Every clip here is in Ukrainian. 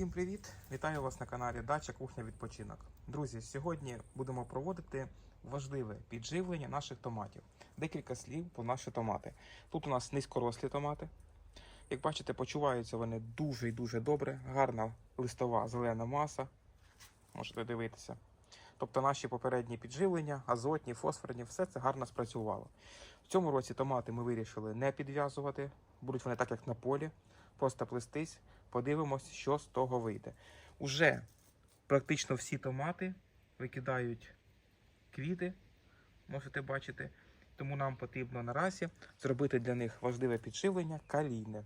Всім привіт! Вітаю вас на каналі Дача Кухня Відпочинок. Друзі, сьогодні будемо проводити важливе підживлення наших томатів. Декілька слів про наші томати. Тут у нас низькорослі томати. Як бачите, почуваються вони дуже і дуже добре. Гарна листова зелена маса. Можете дивитися. Тобто наші попередні підживлення, азотні, фосфорні, все це гарно спрацювало. В цьому році томати ми вирішили не підв'язувати, будуть вони так, як на полі, просто плестись. Подивимось, що з того вийде. Уже практично всі томати викидають квіти, можете бачити. Тому нам потрібно наразі зробити для них важливе підживлення калійне.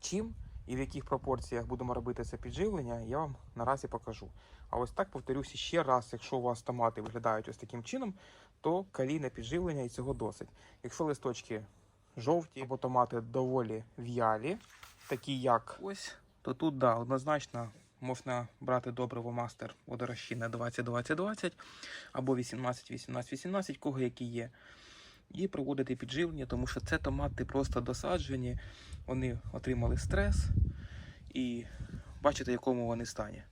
Чим і в яких пропорціях будемо робити це підживлення, я вам наразі покажу. А ось так повторюся ще раз, якщо у вас томати виглядають ось таким чином, то калійне підживлення і цього досить. Якщо листочки жовті або томати доволі в'ялі, такі як ось, то тут да, однозначно можна брати добриво мастер водорозчинне 20-20-20 або 18-18-18, кого які є. І проводити підживлення, тому що це томати просто досаджені, вони отримали стрес і бачите, якому вони стані.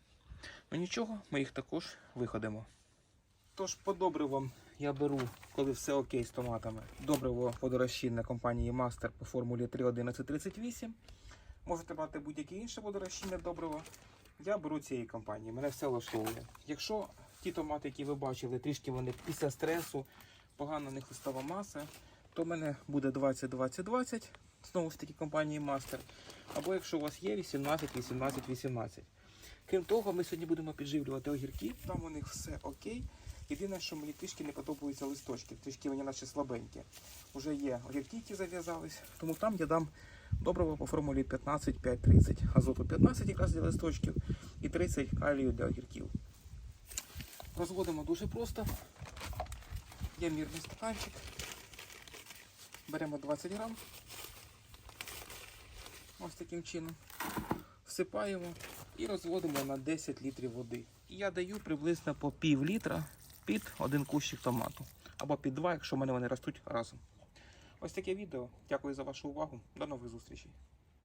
Ну нічого, ми їх також виходимо. Тож по добривам я беру, коли все окей з томатами, добриво водорозчинне компанії Master по формулі 3.1138. Можете брати будь-яке інше водорозчинне добриво. Я беру цієї компанії, мене все влаштовує. Якщо ті томати, які ви бачили, трішки вони після стресу, погана них листова маса, то в мене буде 20-20-20, знову ж таки компанії Master. Або якщо у вас є 18-18-18. Крім того, ми сьогодні будемо підживлювати огірки, там у них все окей. Єдине, що мені трішки не подобаються листочки, трішки вони наче слабенькі. Уже є огірки, зав'язались, тому там я дам доброго по формулі 15-5-30. Азоту 15 якраз для листочків і 30 калію для огірків. Розводимо дуже просто. Є мірний стаканчик. Беремо 20 грам. Ось таким чином. Всипаємо і розводимо на 10 літрів води. І я даю приблизно по пів літра під один кущик томату. Або під два, якщо в мене вони ростуть разом. Ось таке відео. Дякую за вашу увагу. До нових зустрічей.